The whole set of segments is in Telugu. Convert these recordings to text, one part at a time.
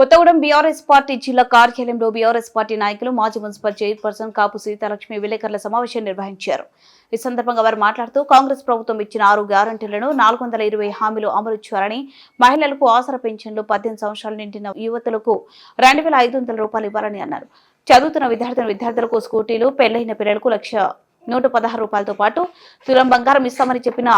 కొత్తగూడెం బీఆర్ఎస్ పార్టీ జిల్లా కార్యాలయంలో బీఆర్ఎస్ పార్టీ నాయకులు మాజీ మున్సిపల్ చైర్పర్సన్ కాపు సీతాలక్ష్మి విలేకరుల సమావేశం నిర్వహించారు. ఈ సందర్భంగా వారు మాట్లాడుతూ కాంగ్రెస్ ప్రభుత్వం ఇచ్చిన ఆరు గ్యారంటీలను నాలుగు వందల ఇరవై హామీలు అమలు చేయాలని మహిళలకు ఆసర పెన్షన్లు పద్దెనిమిది సంవత్సరాలు నిండిన యువతులకు రెండు వేల ఐదు వందల రూపాయలు ఇవ్వాలని అన్నారు. చదువుతున్న విద్యార్థుల విద్యార్థులకు స్కూటీలు పెళ్ళైన పిల్లలకు లక్ష నూట పదహారు రూపాయలతో పాటు తులం బంగారం ఇస్తామని చెప్పిన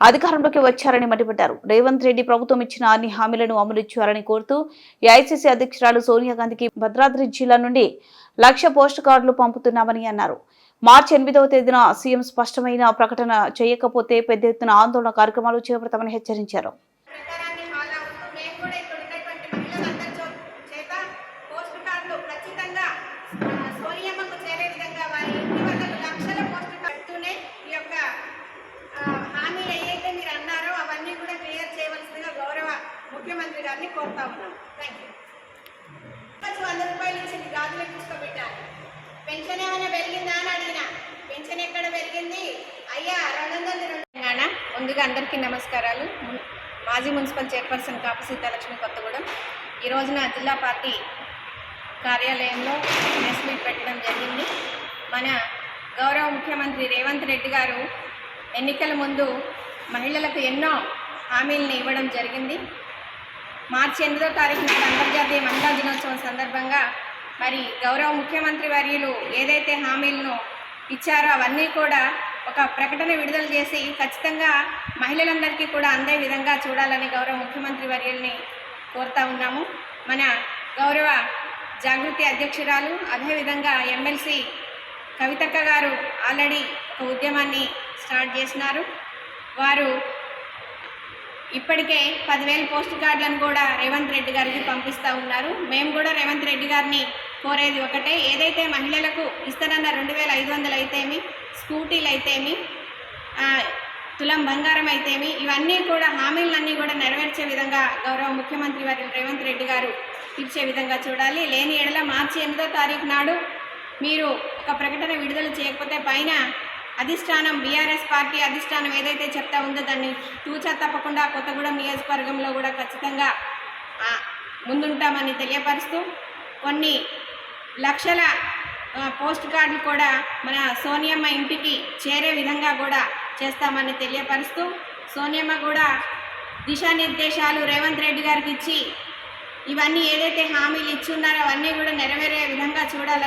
అధికారంలోకి వచ్చారని మండిపడ్డారు. రేవంత్ రెడ్డి ప్రభుత్వం ఇచ్చిన అన్ని హామీలను అమలు ఇచ్చారని కోరుతూ ఏఐసీసీ అధ్యక్షురాలు సోనియా గాంధీకి భద్రాద్రి జిల్లా నుండి లక్ష పోస్ట్ కార్డులు పంపుతున్నామని అన్నారు. మార్చి ఎనిమిదవ తేదీన సీఎం స్పష్టమైన ప్రకటన చేయకపోతే పెద్ద ఎత్తున ఆందోళన కార్యక్రమాలు చేపడతామని హెచ్చరించారు. ప్రకారాన్ని ఫాలో అవుతూ మేము కూడా ఇక్కడ ఉన్నటువంటి మహిళలందరి చో- చేత పోస్ట్ కార్డులు ఖచ్చితంగా ఆ, సోనియమ్మకు చేరే విధంగా వారి ఇంటి వద్దకు లక్షల పోస్ట్ కార్డుతూనే ఈ యొక్క ఆ, హామీలు ఏవైతే మీరు అన్నారో అవన్నీ కూడా క్లియర్ చేయవలసిందిగా గౌరవ ముఖ్యమంత్రి గారిని కోరుతా ఉన్నాం థ్యాంక్ యూ వంద రూపాయలు ఇచ్చింది గాజులు తీసుకోబెట్టాలి పెన్షన్ ఏమైనా పెరిగిందా అని అడిగిన. పెన్షన్ ఎక్కడ పెరిగింది? అయ్యా రెండు వందల తెలంగాణ ముందుగా అందరికీ నమస్కారాలు. మాజీ మున్సిపల్ చైర్పర్సన్ కాపు సీతాలక్ష్మి కొత్తగూడెం. ఈ రోజున జిల్లా పార్టీ కార్యాలయంలో ప్రెస్ మీట్ పెట్టడం జరిగింది. మన గౌరవ ముఖ్యమంత్రి రేవంత్ రెడ్డి గారు ఎన్నికల ముందు మహిళలకు ఎన్నో హామీలను ఇవ్వడం జరిగింది. మార్చి ఎనిమిదో తారీఖు నాడు అంతర్జాతీయ మహిళా దినోత్సవం సందర్భంగా మరి గౌరవ ముఖ్యమంత్రి వర్యులు ఏదైతే హామీలను ఇచ్చారో అవన్నీ కూడా ఒక ప్రకటన విడుదల చేసి ఖచ్చితంగా మహిళలందరికీ కూడా అందే విధంగా చూడాలని గౌరవ ముఖ్యమంత్రి వర్యుల్ని కోరుతా ఉన్నాము. మన గౌరవ జాగృతి అధ్యక్షురాలు అదేవిధంగా ఎమ్మెల్సీ కవితక్క గారు ఆల్రెడీ ఒక ఉద్యమాన్ని స్టార్ట్ చేసినారు. వారు ఇప్పటికే పదివేల పోస్ట్ కార్డులను కూడా రేవంత్ రెడ్డి గారికి పంపిస్తూ ఉన్నారు. మేము కూడా రేవంత్ రెడ్డి గారిని కోరేది ఒకటే. ఏదైతే మహిళలకు ఇస్తానన్న రెండు వేల ఐదు వందలు అయితేమి స్కూటీలు అయితేమి తులం బంగారం అయితేమి ఇవన్నీ కూడా హామీలన్నీ కూడా నెరవేర్చే విధంగా గౌరవ ముఖ్యమంత్రి వారి రేవంత్ రెడ్డి గారు ఇచ్చే విధంగా చూడాలి. లేని ఎడల మార్చి ఎనిమిదో తారీఖు నాడు మీరు ఒక ప్రకటన విడుదల చేయకపోతే పైన అధిష్టానం బీఆర్ఎస్ పార్టీ అధిష్టానం ఏదైతే చెప్తా ఉందో దాన్ని తూచా తప్పకుండా కొత్తగూడెం నియోజకవర్గంలో కూడా ఖచ్చితంగా ముందుంటామని తెలియపరుస్తూ కొన్ని లక్షల పోస్ట్ కార్డులు కూడా మన సోనియమ్మ ఇంటికి చేరే విధంగా కూడా చేస్తామని తెలియపరుస్తూ సోనియమ్మ కూడా దిశానిర్దేశాలు రేవంత్ రెడ్డి గారికి ఇచ్చి ఇవన్నీ ఏదైతే హామీలు ఇచ్చి ఉన్నారో అవన్నీ కూడా నెరవేరే విధంగా చూడాలని